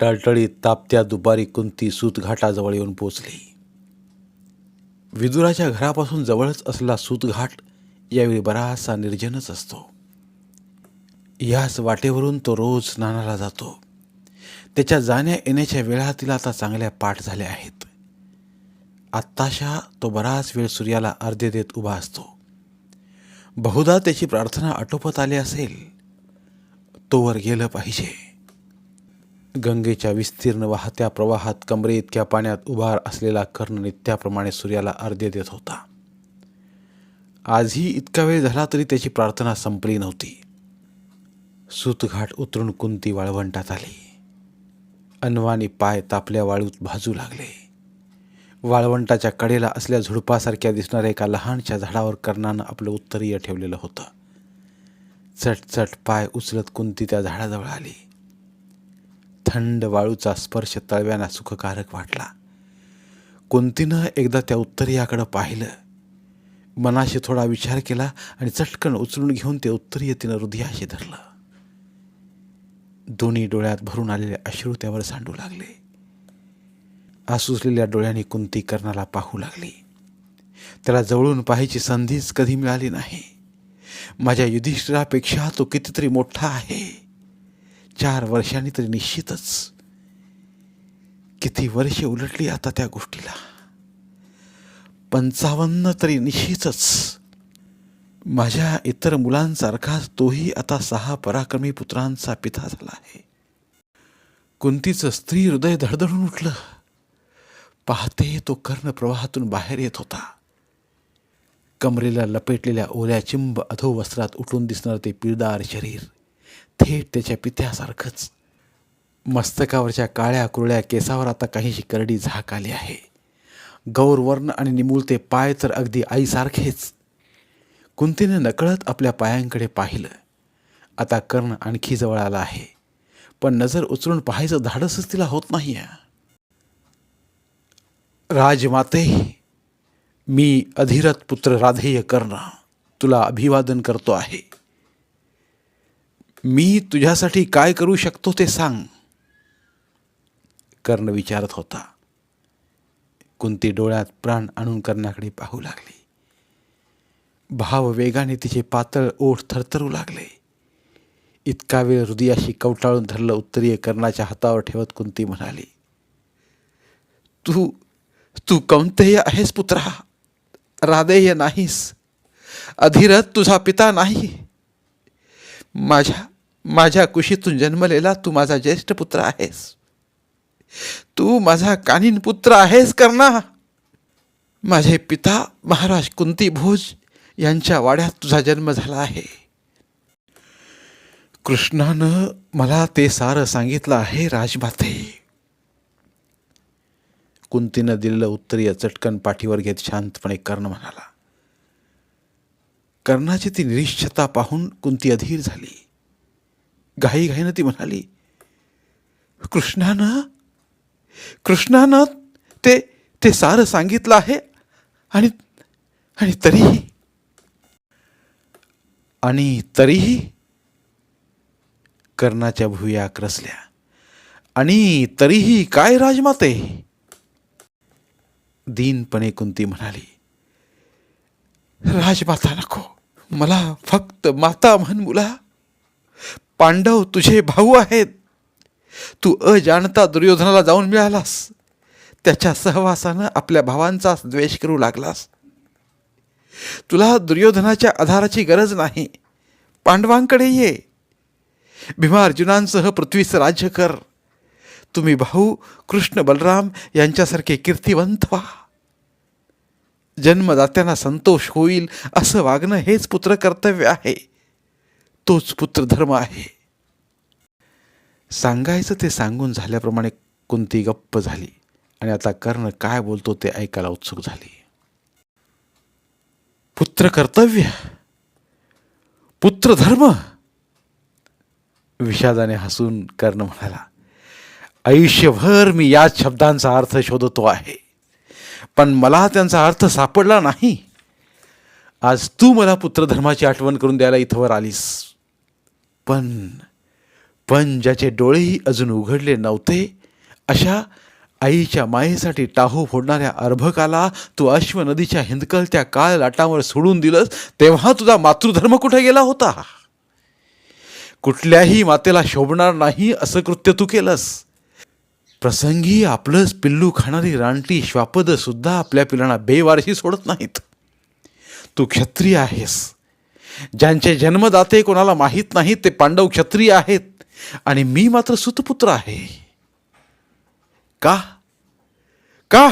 टळटळीत तापत्या दुपारी कुंती सूतघाटाजवळ येऊन पोचली. विदुराच्या घरापासून जवळच असला सूतघाट यावेळी बराचसा निर्जनच असतो. याच वाटेवरून तो रोज स्नानाला जातो. त्याच्या जाण्या येण्याच्या वेळा तिला आता चांगल्या पाठ झाल्या आहेत. आत्ताशा तो बराच वेळ सूर्याला अर्ध्य देत उभा असतो. बहुधा त्याची प्रार्थना आटोपत आली असेल तोवर गेलं पाहिजे. गंगेच्या विस्तीर्ण वाहत्या प्रवाहात कमरे इतक्या पाण्यात उभा असलेला कर्ण नित्याप्रमाणे सूर्याला अर्ध्य देत होता. आजही इतका वेळ झाला तरी त्याची प्रार्थना संपली नव्हती. सूतघाट उतरून कुंती वाळवंटात आली. अन्वानी पाय तापल्या वाळूत भाजू लागले. वाळवंटाच्या कडेला असल्या झुडपासारख्या दिसणाऱ्या एका लहानशा झाडावर कर्णानं आपलं उत्तरीय ठेवलेलं होतं. चटचट पाय उचलत कुंती त्या झाडाजवळ आली. थंड वाळूचा स्पर्श तळव्यांना सुखकारक वाटला. कुंतीनं एकदा त्या उत्तरीयाकडं पाहिलं. मनाशी थोडा विचार केला आणि चटकन उचलून घेऊन ते उत्तरीय तिनं हृदयाशी धरलं. दोन्ही डोळ्यात भरून आलेले अश्रू त्यावर सांडू लागले. आसुसलेल्या डोळ्यांनी कुंती कर्णाला पाहू लागली. त्याला जवळून पाहायची संधीच कधी मिळाली नाही. माझ्या युधिष्ठिरापेक्षा तो कितीतरी मोठा आहे. चार वर्षांनी तरी निश्चितच किती वर्षे उलटली आता त्या गोष्टीला. पंचावन्न तरी निश्चितच माझ्या इतर मुलांसारखाच तोही आता सहा पराक्रमी पुत्रांचा पिता झाला आहे. कुंतीचं स्त्री हृदय धडधडून उठलं. पाहते तो कर्ण प्रवाहातून बाहेर येत होता. कमरेला लपेटलेल्या ओल्या चिंब अधोवस्त्रात उठून दिसणारं ते पिळदार शरीर थेट त्याच्या पित्यासारखंच. मस्तकावरच्या काळ्या कुरळ्या केसावर आता काहीशी करडी झाक आली आहे. गौरवर्ण आणि निमुळते पाय तर अगदी आईसारखेच. कुंतीने नकळत आपल्या पायांकडे पाहिलं. आता कर्ण आणखी जवळ आला आहे. पण नजर उचलून पाहायचं धाडसच तिला होत नाही राजमाते मी अधिरथ पुत्र राधेय कर्ण तुला अभिवादन करतो आहे. मी तुझ्यासाठी काय करू शकतो ते सांग. कर्ण विचारत होता. कुंती डोळ्यात प्राण आणून कर्णाकडे पाहू लागली. भाव वेगाने तिचे पातळ ओठ थरथरू लागले. इतका वेळ हृदयाशी कवटाळून धरलं उत्तरीय कर्णाच्या हातावर ठेवत कुंती म्हणाली तू तू कौंतेय आहेस पुत्रा. राधेय नाहीस. अधिरथ तुझा पिता नाही. माझ्या माझ्या कुशीतून जन्मलेला तू माझा ज्येष्ठ पुत्र आहेस. तू माझा कानिन पुत्र आहेस करणा. माझे पिता महाराज कुंती भोज यांच्या वाड्यात तुझा जन्म झाला आहे. कृष्णानं मला ते सारं सांगितलं आहे राजमाते. कुंतीनं दिलेलं उत्तरीय चटकन पाठीवर घेत शांतपणे कर्ण म्हणाला कर्णाची ती निरीक्षता पाहून कुंती अधीर झाली. घाईघाईनं ती म्हणाली कृष्णानं कृष्णानं ते ते सारं सांगितलं आहे आणि आणि तरीही आणि तरीही कर्णाच्या भुया क्रसल्या. आणि तरीही काय राजमाते? दीनपणे कुंती म्हणाली राजमाता नको. मला फक्त माता म्हण मुला. पांडव तुझे भाऊ आहेत. तू अजाणता दुर्योधनाला जाऊन मिळालास. त्याच्या सहवासानं आपल्या भावांचाच द्वेष करू लागलास. तुला दुर्योधनाच्या आधाराची गरज नाही. पांडवांकडे ये. भीमा अर्जुनांसह पृथ्वीचं राज्य कर. तुम्ही भाऊ कृष्ण बलराम यांच्यासारखे कीर्तिवंत व्हा. जन्मदात्यांना संतोष होईल असं वागणं हेच पुत्र कर्तव्य आहे. तोच पुत्रधर्म आहे. सांगायचं ते सांगून झाल्याप्रमाणे कुंती गप्प झाली आणि आता कर्ण काय बोलतो ते ऐकायला उत्सुक झाली. पुत्र कर्तव्य पुत्रधर्म विषादाने हसून कर्ण म्हणाला आयुष्यभर मी याच शब्दांचा अर्थ शोधतो आहे. पण मला त्यांचा अर्थ सापडला नाही. आज तू मला पुत्रधर्माची आठवण करून द्यायला इथवर आलीस. पण पण ज्याचे डोळेही अजून उघडले नव्हते अशा आईच्या मायेसाठी टाहू फोडणाऱ्या अर्भकाला तू अश्व नदीच्या हिंदकलत्या काळ लाटांवर सोडून दिलंस तेव्हा तुझा मातृधर्म कुठे गेला होता? कुठल्याही मातेला शोभणार नाही असं कृत्य तू केलंस. प्रसंगी आपलंच पिल्लू खाणारी रानटी श्वापद सुद्धा आपल्या पिलांना बेवारशी सोडत नाहीत. तू क्षत्रिय आहेस. ज्यांचे जन्मदाते कोणाला माहीत नाहीत ते पांडव क्षत्रिय आहेत. आणि मी मात्र सुतपुत्र आहे. का? का?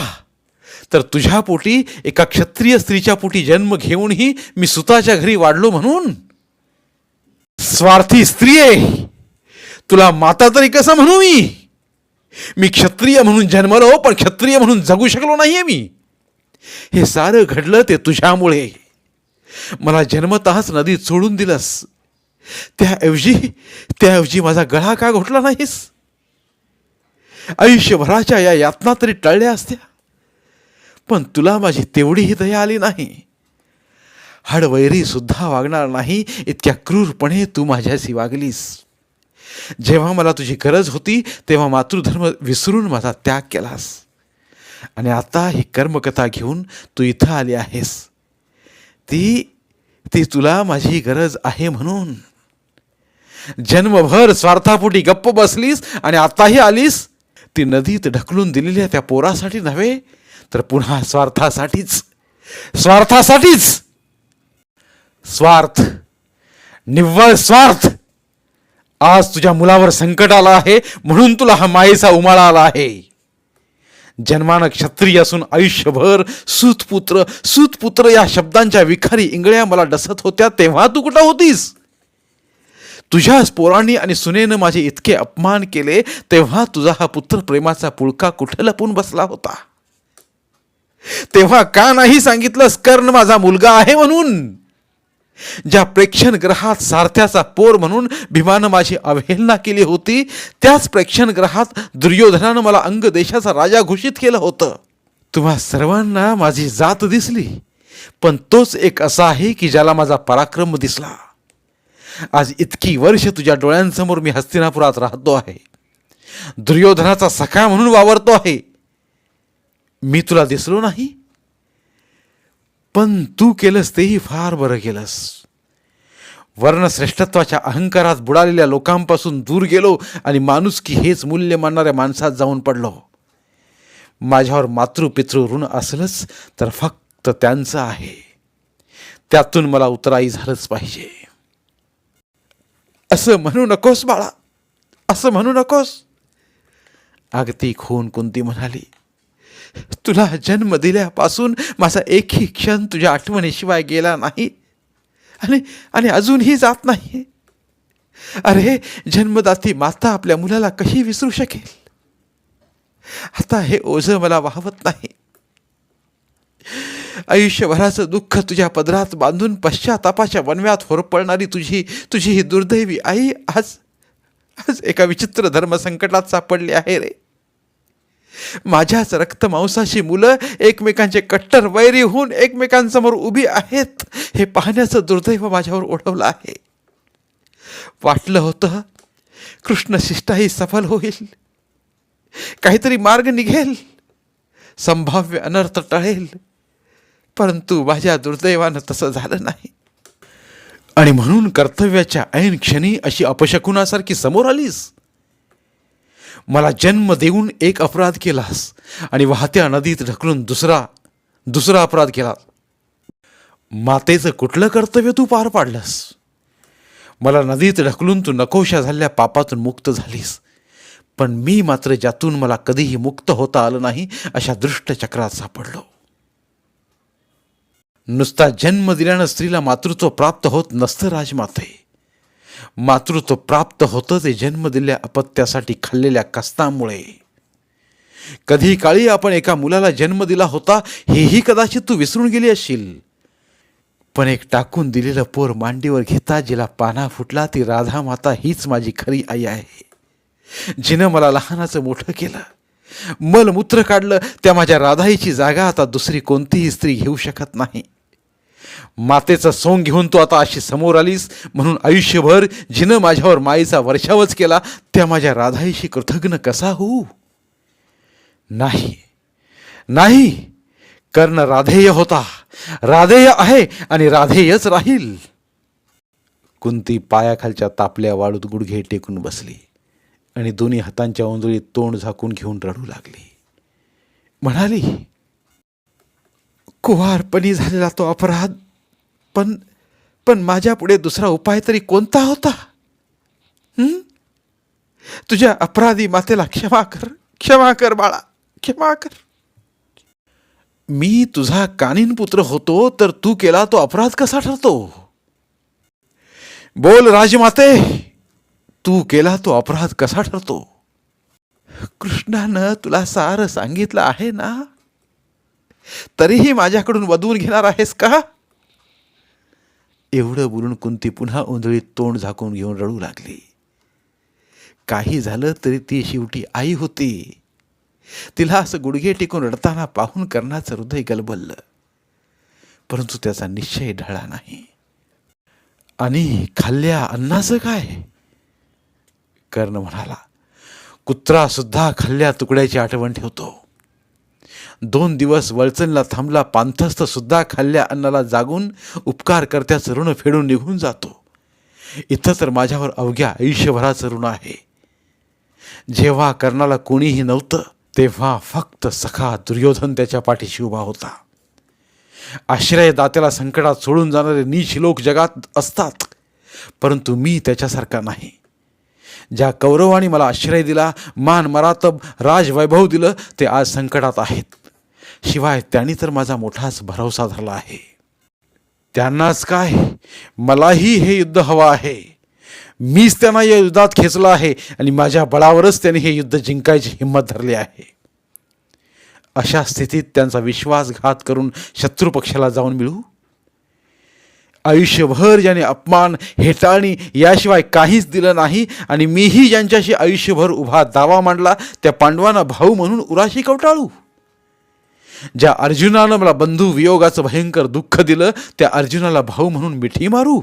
तर तुझ्या पोटी एका क्षत्रिय स्त्रीच्या पोटी जन्म घेऊनही मी सुताच्या घरी वाढलो म्हणून? स्वार्थी स्त्री आहे तुला माता तरी कसं म्हणू मी? मी क्षत्रिय म्हणून जन्मलो पण क्षत्रिय म्हणून जगू शकलो नाही आहे मी. हे सारं घडलं ते तुझ्यामुळे. मला जन्मतःच नदीत सोडून दिलंस. त्याऐवजी त्याऐवजी माझा गळा का घोटला नाहीस? आयुष्यभराच्या या यातना तरी टळल्या असत्या. पण तुला माझी तेवढीही दया आली नाही. हडवैरीसुद्धा वागणार नाही इतक्या क्रूरपणे तू माझ्याशी वागलीस. जेव्हा मला तुझी गरज होती तेव्हा मातृधर्म विसरून माझा त्याग केलास. आणि आता ही कर्मकथा घेऊन तू इथं आली आहेस. ती ती तुला माझी गरज आहे म्हणून. जन्मभर स्वार्थापोटी गप्प बसलीस आणि आताही आलीस. ती नदीत ढकलून दिलेल्या त्या पोरासाठी नव्हे तर पुन्हा स्वार्थासाठीच. स्वार्थासाठीच. स्वार्थ. निव्वळ स्वार्थ. आज तुझ्या मुलावर संकट आलं आहे म्हणून तुला हा मायेचा उमाळा आला आहे. जन्मानं क्षत्रिय असून आयुष्यभर सुतपुत्र सूतपुत्र या शब्दांच्या विखारी इंगळ्या मला डसत होत्या तेव्हा तू कुठं होतीस? तुझ्याच पोरांनी आणि सुनेनं माझे इतके अपमान केले तेव्हा तुझा हा पुत्र प्रेमाचा पुळका कुठं लपून बसला होता? तेव्हा का नाही सांगितलंस कर्ण माझा मुलगा आहे म्हणून? ज्या प्रेक्षण ग्रहात सारथ्याचा पोर म्हणून भीमानं माझी अवहेलना केली होती त्याच प्रेक्षण ग्रहात दुर्योधनानं मला अंग देशाचा राजा घोषित केलं होतं. तुम्हा सर्वांना माझी जात दिसली पण तोच एक असा आहे की ज्याला माझा पराक्रम दिसला. आज इतकी वर्ष तुझ्या डोळ्यांसमोर मी हस्तिनापुरात राहतो आहे. दुर्योधनाचा सखा म्हणून वावरतो आहे. मी तुला दिसलो नाही पण तू केलंस तेही फार बरं केलंस. वर्णश्रेष्ठत्वाच्या अहंकारात बुडालेल्या लोकांपासून दूर गेलो आणि माणुसकी हेच मूल्य मानणाऱ्या माणसात जाऊन पडलो. माझ्यावर मातृपितृ ऋण असलंच तर फक्त त्यांचं आहे. त्यातून मला उतराई झालंच पाहिजे. असं म्हणू नकोस बाळा. असं म्हणू नकोस. अगदी खून कुंती म्हणाली. तुला जन्म दिल्यापासून माझा एकही क्षण तुझ्या आठवणीशिवाय गेला नाही. आणि आणि अजूनही जात नाही. अरे जन्मदाती माता आपल्या मुलाला कशी विसरू शकेल? आता हे ओझं मला वाहवत नाही. आयुष्यभराचं दुःख तुझ्या पदरात बांधून पश्चातापाच्या वनव्यात होरपळणारी तुझी तुझी ही दुर्दैवी आई आज आज एका विचित्र धर्मसंकटात सापडली आहे रे. माझ्याच रक्तमांसाची मुलं एकमेकांचे कट्टर वैरी होऊन एकमेकांसमोर उभी आहेत. हे पाहण्याचं दुर्दैव माझ्यावर ओढवलं आहे. वाटलं होतं कृष्ण शिष्टाही सफल होईल. काहीतरी मार्ग निघेल. संभाव्य अनर्थ टळेल. परंतु माझ्या दुर्दैवानं तसं झालं नाही. आणि म्हणून कर्तव्याच्या ऐन क्षणी अशी अपशकुनासारखी समोर आलीस. मला जन्म देऊन एक अपराध केलास. आणि वाहत्या नदीत ढकलून दुसरा दुसरा अपराध केला मातेचं कुठलं कर्तव्य तू पार पाडलंस? मला नदीत ढकलून तू नकोशा झालेल्या पापातून मुक्त झालीस. पण मी मात्र ज्यातून मला कधीही मुक्त होता आलं नाही अशा दृष्ट चक्रात सापडलो. नुसता जन्म दिल्यानं स्त्रीला मातृत्व प्राप्त होत नसतं राजमाते. मातृत्व प्राप्त होतं ते जन्म दिलेल्या अपत्यासाठी खाल्लेल्या कष्टामुळे. कधी काळी आपण एका मुलाला जन्म दिला होता हेही कदाचित तू विसरून गेली असशील. पण एक टाकून दिलेलं पोर मांडीवर घेता जिला पाना फुटला ती राधा माता हीच माझी खरी आई आहे. जिनं मला लहानाचं मोठं केलं. मलमूत्र काढलं त्या माझ्या राधाईची जागा आता दुसरी कोणतीही स्त्री घेऊ शकत नाही. मातेचं सोंग घेऊन तू आता अशी समोर आलीस. म्हणून आयुष्यभर जिनं माझ्यावर माईचा वर्षावच केला त्या माझ्या राधाईशी कृतज्ञ कसा होऊ? नाही. नाही. कर्ण राधेय होता. राधेय आहे आणि राधेयच राहील. कुंती पायाखालच्या तापल्या वाळूत गुडघे टेकून बसली आणि दोन्ही हातांच्या ओंजळीत तोंड झाकून घेऊन रडू लागली. म्हणाली कुवारपणी झालेला तो अपराध. पण पण माझ्यापुढे दुसरा उपाय तरी कोणता होता? तुझ्या अपराधी मातेला क्षमा कर क्षमा कर बाळा क्षमा कर. मी तुझा कानीन पुत्र होतो तर तू केला तो अपराध कसा ठरतो? बोल राजमाते तू केला तो अपराध कसा ठरतो? कृष्णानं तुला सारं सांगितलं आहे ना? तरीही माझ्याकडून वधवून घेणार आहेस का? एवढं बोलून कुंती पुन्हा ओंधळीत तोंड झाकून घेऊन रडू लागली. काही झालं तरी ती शेवटी आई होती. तिला असं गुडघे टिकून रडताना पाहून कर्णाचं हृदय गलबललं. परंतु त्याचा निश्चय ढळा नाही. आणि खाल्ल्या अन्नाचं काय? कर्ण म्हणाला. कुत्रा सुद्धा खाल्ल्या तुकड्याची आठवण ठेवतो. दोन दिवस वळचणला थांबला पांथस्थ सुद्धा खाल्ल्या अन्नाला जागून उपकार करत्याचं ऋण फेडून निघून जातो. इथं तर माझ्यावर अवघ्या आयुष्यभराचं ऋण आहे. जेव्हा कर्णाला कोणीही नव्हतं तेव्हा फक्त सखा दुर्योधन त्याच्या पाठीशी उभा होता. आश्रयदात्याला संकटात सोडून जाणारे नीच लोक जगात असतात परंतु मी त्याच्यासारखा नाही. ज्या कौरवाने मला आश्रय दिला मान मरातब राजवैभव दिलं ते आज संकटात आहेत. शिवाय त्यांनी तर माझा मोठाच भरवसा धरला आहे. त्यांनाच काय? मलाही हे युद्ध हवं आहे. मीच त्यांना या युद्धात खेचलं आहे आणि माझ्या बळावरच त्यांनी हे युद्ध जिंकायची हिंमत धरली आहे. अशा स्थितीत त्यांचा विश्वासघात करून शत्रुपक्षाला जाऊन मिळू? आयुष्यभर ज्याने अपमान हेटाळणी याशिवाय काहीच दिलं नाही आणि मीही ज्यांच्याशी आयुष्यभर उभा दावा मांडला त्या पांडवांना भाऊ म्हणून उराशी कवटाळू? ज्या अर्जुनानं मला बंधू वियोगाचं भयंकर दुःख दिलं त्या अर्जुनाला भाऊ म्हणून मिठी मारू.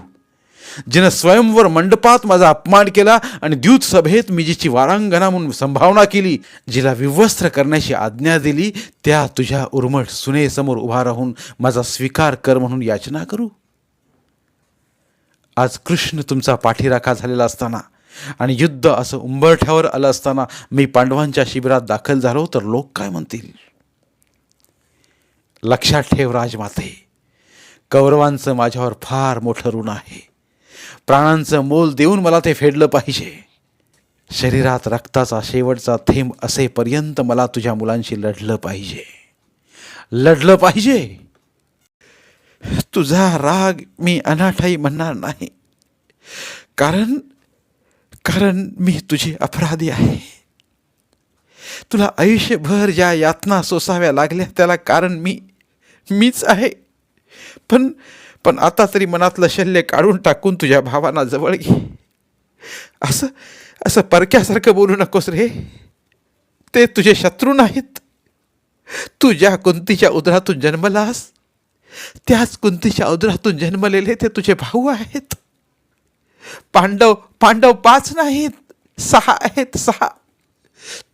जिनं स्वयंवर मंडपात माझा अपमान केला आणि द्यूत सभेत मी जिची वारांगणा म्हणून संभावना केली जिला विवस्त्र करण्याची आज्ञा दिली त्या तुझ्या उर्मट सुनेसमोर उभा राहून माझा स्वीकार कर म्हणून याचना करू. आज कृष्ण तुमचा पाठीराखा झालेला असताना आणि युद्ध असं उंबरठ्यावर आलं असताना मी पांडवांच्या शिबिरात दाखल झालो तर लोक काय म्हणतील? लक्षात ठेव राजमाते. कौरवांचं माझ्यावर फार मोठं ऋण आहे. प्राणांचं मोल देऊन मला ते फेडलं पाहिजे. शरीरात रक्ताचा शेवटचा थेंब असेपर्यंत मला तुझ्या मुलांशी लढलं पाहिजे. लढलं पाहिजे. तुझा राग मी अनाठाई म्हणणार नाही. कारण कारण मी तुझी अपराधी आहे. तुला आयुष्यभर ज्या यातना सोसाव्या लागल्या त्याला कारण मी मीच आहे. पण पण आता तरी मनातलं शल्य काढून टाकून तुझ्या भावांना जवळ घे. असं असं परक्यासारखं बोलू नकोस रे. ते तुझे शत्रू नाहीत. तू ज्या कुंतीच्या उदरातून जन्मलास त्याच कुंतीच्या उदरातून जन्मलेले ते तुझे भाऊ आहेत. पांडव पांडव पाच नाहीत सहा आहेत सहा.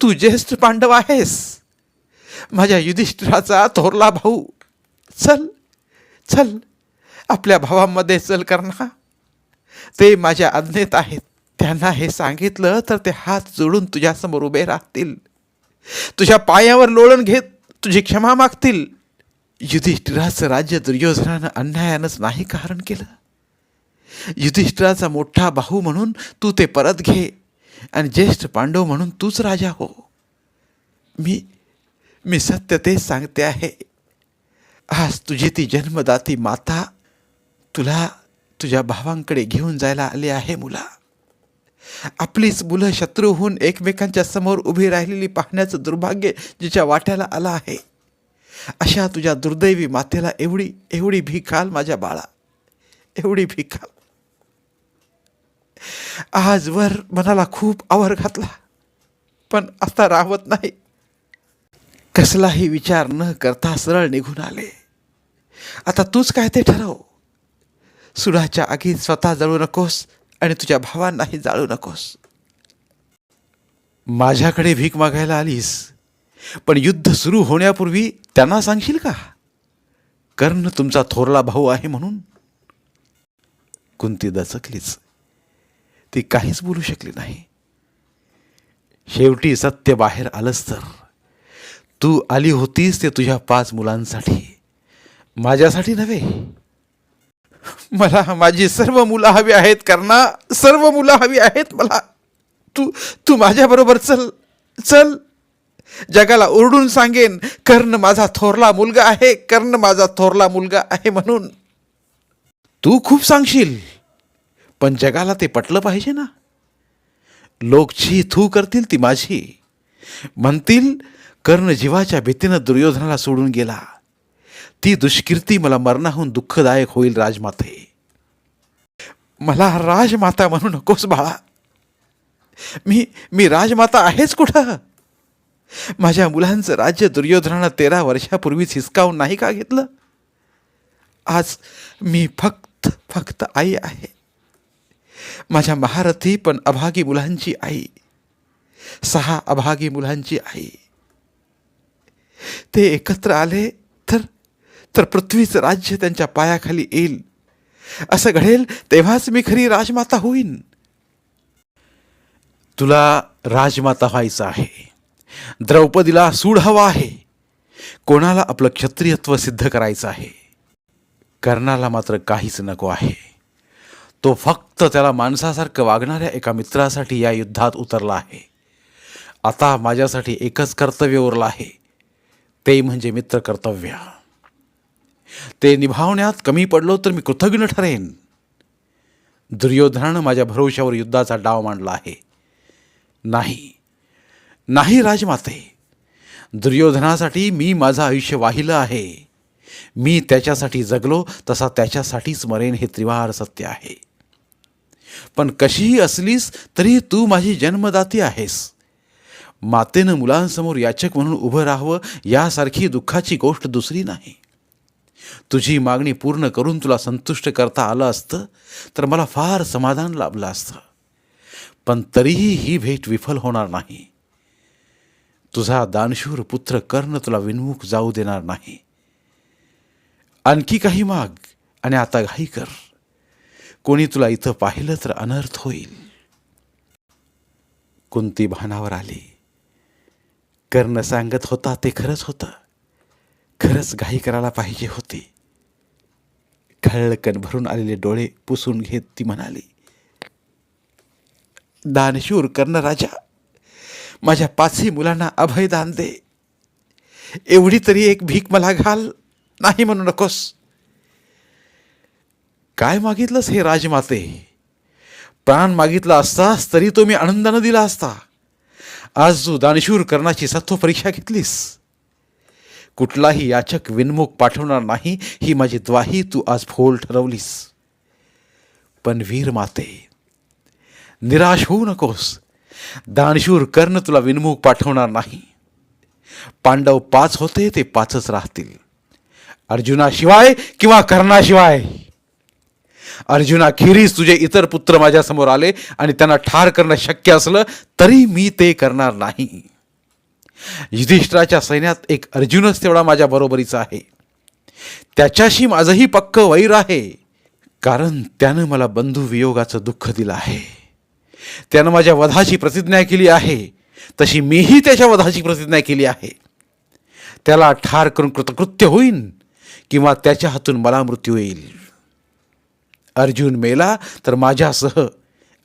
तू ज्येष्ठ पांडव आहेस. माझ्या युधिष्ठिराचा थोरला भाऊ. चल चल आपल्या भावामध्ये चल करणा ते माझ्या आज्ञेत आहेत. त्यांना हे सांगितलं तर ते हात जोडून तुझ्यासमोर उभे राहतील. तुझ्या पायावर लोळण घेत तुझी क्षमा मागतील. युधिष्ठिराचं राज्य दुर्योधनानं अन्यायानंच नाही कारण केलं. युधिष्ठिराचा मोठा भाऊ म्हणून तू ते परत घे आणि ज्येष्ठ पांडव म्हणून तूच राजा हो. मी मी सत्य तेच सांगते आहे. आज तुझी ती जन्मदाती माता तुला तुझ्या भावांकडे घेऊन जायला आली आहे मुला. आपलीच मुलं शत्रू होऊन एकमेकांच्या समोर उभी राहिलेली पाहण्याचं दुर्भाग्य जिच्या वाट्याला आलं आहे. अशा तुझ्या दुर्दैवी मातेला एवढी एवढी भिकाल माझ्या बाळा. एवढी भिकाल. आजवर मनाला खूप आवर घातला. पण आता राहत नाही. कसलाही विचार न करता सरळ निघून आले. आता तूच काय ते ठरव. सुडाच्या आगीत स्वतः जळू नकोस आणि तुझ्या भावांनाही जाळू नकोस. माझ्याकडे भीक मागायला आलीस पण युद्ध सुरू होण्यापूर्वी त्यांना सांगशील का? कर्ण तुमचा थोरला भाऊ आहे म्हणून. कुंती दचकलीच. ती काहीच बोलू शकली नाही. शेवटी सत्य बाहेर आलंच तर. तू आली होतीस ते तुझ्या पाच मुलांसाठी. माझ्यासाठी नव्हे. मला माझी सर्व मुलं हवी आहेत कर्णा. सर्व मुलं हवी आहेत मला. तू तू माझ्याबरोबर चल चल. जगाला ओरडून सांगेन कर्ण माझा थोरला मुलगा आहे कर्ण माझा थोरला मुलगा आहे म्हणून. तू खूप सांगशील पण जगाला ते पटलं पाहिजे ना. लोक छी थू करतील ती माझी. म्हणतील कर्ण जीवाच्या भीतीनं दुर्योधनाला सोडून गेला. ती दुष्कीर्ती मला मरणाहून दुःखदायक होईल राजमाते. मला राजमाता म्हणू नकोस बाळा. मी मी राजमाता आहेच कुठं? माझ्या मुलांचं राज्य दुर्योधनानं तेरा वर्षापूर्वीच हिसकावून नाही का घेतलं? आज मी फक्त फक्त आई आहे. माझ्या महारथी पण अभागी मुलांची आई. सहा अभागी मुलांची आई. ते एकत्र आले तर तर पृथ्वीचं राज्य त्यांच्या पायाखाली येईल. असं घडेल तेव्हाच मी खरी राजमाता होईन. तुला राजमाता व्हायचं आहे. द्रौपदीला सूड हवा आहे. कोणाला आपलं क्षत्रियत्व सिद्ध करायचं आहे? कर्णाला मात्र काहीच नको आहे. तो फक्त त्याला माणसासारखं वागणाऱ्या एका मित्रासाठी या युद्धात उतरला आहे. आता माझ्यासाठी एकच कर्तव्य उरलं आहे. ते म्हणजे मित्र कर्तव्य. ते निभावण्यात कमी पडलो तर मी कृतज्ञ ठरेन. दुर्योधनानं माझ्या भरोशावर युद्धाचा डाव मांडला आहे. नाही नाही राजमाते. दुर्योधनासाठी मी माझं आयुष्य वाहिलं आहे. मी त्याच्यासाठी जगलो तसा त्याच्यासाठीच मरेन हे त्रिवार सत्य आहे. पण कशीही असलीस तरी तू माझी जन्मदाती आहेस. मातेनं मुलांसमोर याचक म्हणून उभं राहावं यासारखी दुःखाची गोष्ट दुसरी नाही. तुझी मागणी पूर्ण करून तुला संतुष्ट करता आलं असतं तर मला फार समाधान लाभलं असतं. पण तरीही ही भेट विफल होणार नाही. तुझा दानशूर पुत्र कर्ण तुला विनमुख जाऊ देणार नाही. आणखी काही माग आणि आता घाई कर. कोणी तुला इथं पाहिलं तर अनर्थ होईल. कुंती भानावर आली. कर्ण सांगत होता ते खरंच होतं. खरंच घाई करायला पाहिजे होती. खळकन भरून आलेले डोळे पुसून घेत ती म्हणाली दानशूर कर्ण राजा माझ्या पाचही मुलांना अभयदान दे. एवढी तरी एक भीक मला घाल. नाही म्हणू नकोस. काय मागितलंस हे राजमाते? प्राण मागितला असतास तरी तो मी आनंदानं दिला असता. आज तू दानशूर कर्णाची सत्व परीक्षा घेतलीस. कुठलाही याचक विनमुख पाठवणार नाही ही माझी द्वाही तू आज फोल ठरवलीस. पण वीर माते निराश होऊ नकोस. दानशूर कर्ण तुला विनमुख पाठवणार नाही. पांडव पाच होते ते पाचच राहतील. अर्जुनाशिवाय किंवा कर्णाशिवाय? अर्जुनाखेरीज तुझे इतर पुत्र माझ्यासमोर आले आणि त्यांना ठार करणं शक्य असलं तरी मी ते करणार नाही. युधिष्ठराच्या सैन्यात एक अर्जुनच तेवढा माझ्या बरोबरीचा आहे. त्याच्याशी माझंही पक्क वैर आहे. कारण त्यानं मला बंधू वियोगाचं दुःख दिलं आहे. त्यानं माझ्या वधाची प्रतिज्ञा केली आहे. तशी मीही त्याच्या वधाची प्रतिज्ञा केली आहे. त्याला ठार करून कृतकृत्य होईन किंवा त्याच्या हातून मला मृत्यू येईल. अर्जुन मेला तर माझ्यासह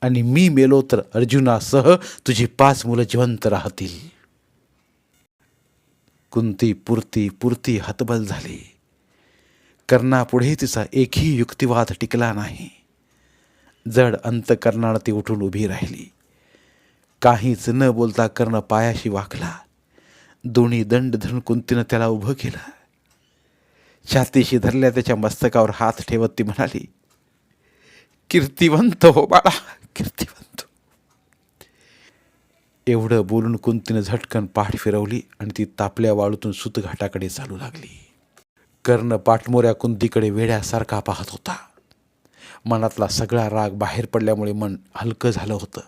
आणि मी मेलो तर अर्जुनासह तुझी पाच मुलं जिवंत राहतील. कुंती पुरती पुरती हतबल झाली. कर्णापुढे तिचा एकही युक्तिवाद टिकला नाही. जड अंतकरणानं ती उठून उभी राहिली. काहीच न बोलता कर्ण पायाशी वाकला. दोन्ही दंड धरून कुंतीनं त्याला उभं केलं. छातीशी धरल्या त्याच्या मस्तकावर हात ठेवत ती म्हणाली कीर्तिवंत हो बाळा कीर्तिवंत एवढं बोलून कुंतीनं झटकन पाठ फिरवली आणि ती तापल्या वाळूतून सुतघाटाकडे चालू लागली कर्ण पाठमोऱ्या कुंतीकडे वेड्यासारखा पाहत होता मनातला सगळा राग बाहेर पडल्यामुळे मन हलकं झालं होतं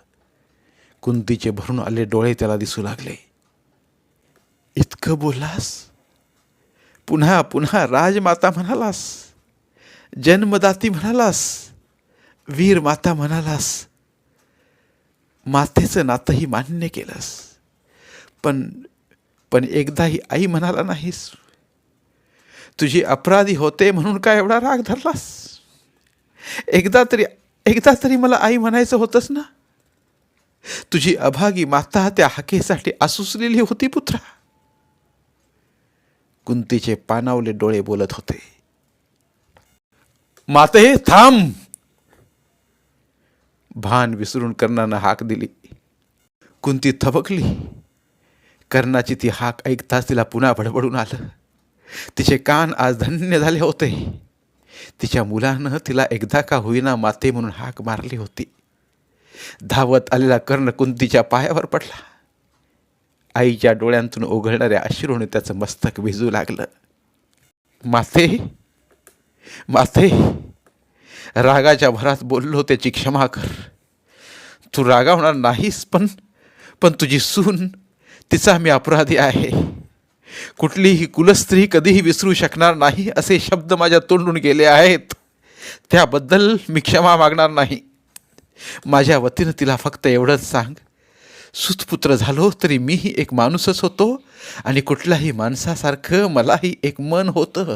कुंतीचे भरून आले डोळे त्याला दिसू लागले इतकं बोललास पुन्हा पुन्हा राजमाता म्हणालास जन्मदाती म्हणालास वीर माता म्हणालास मातेचं नातंही मान्य केलंस. पण पण एकदाही आई म्हणाला नाहीस तुझी अपराधी होते म्हणून काय एवढा राग धरलास? एकदा तरी एकदा तरी मला आई म्हणायचं होतंच ना? तुझी अभागी माता त्या हाकेसाठी आसुसलेली होती पुत्रा. कुंतीचे पानावले डोळे बोलत होते. माते थांब! भान विसरून कर्णानं हाक दिली. कुंती थबकली. कर्णाची ती हाक ऐकताच तिला पुन्हा भडबडून आलं. तिचे कान आज धन्य झाले होते. तिच्या मुलानं तिला एकदा का होईना माते म्हणून हाक मारली होती. धावत आलेला कर्ण कुंतीच्या पायावर पडला. आईच्या डोळ्यांतून ओघळणाऱ्या अश्रूने त्याचं मस्तक भिजू लागलं. माते माते रागाच्या भरात बोललो त्याची क्षमा कर. तू रागावणार नाहीस पण पण तुझी सून तिचा मी अपराधी आहे. कुठलीही कुलस्त्री कधीही विसरू शकणार नाही असे शब्द माझ्या तोंडून गेले आहेत. त्याबद्दल मी क्षमा मागणार नाही. माझ्या वतीनं तिला फक्त एवढंच सांग. सुतपुत्र झालो तरी मीही एक माणूसच होतो आणि कुठल्याही माणसासारखं मलाही एक मन होतं.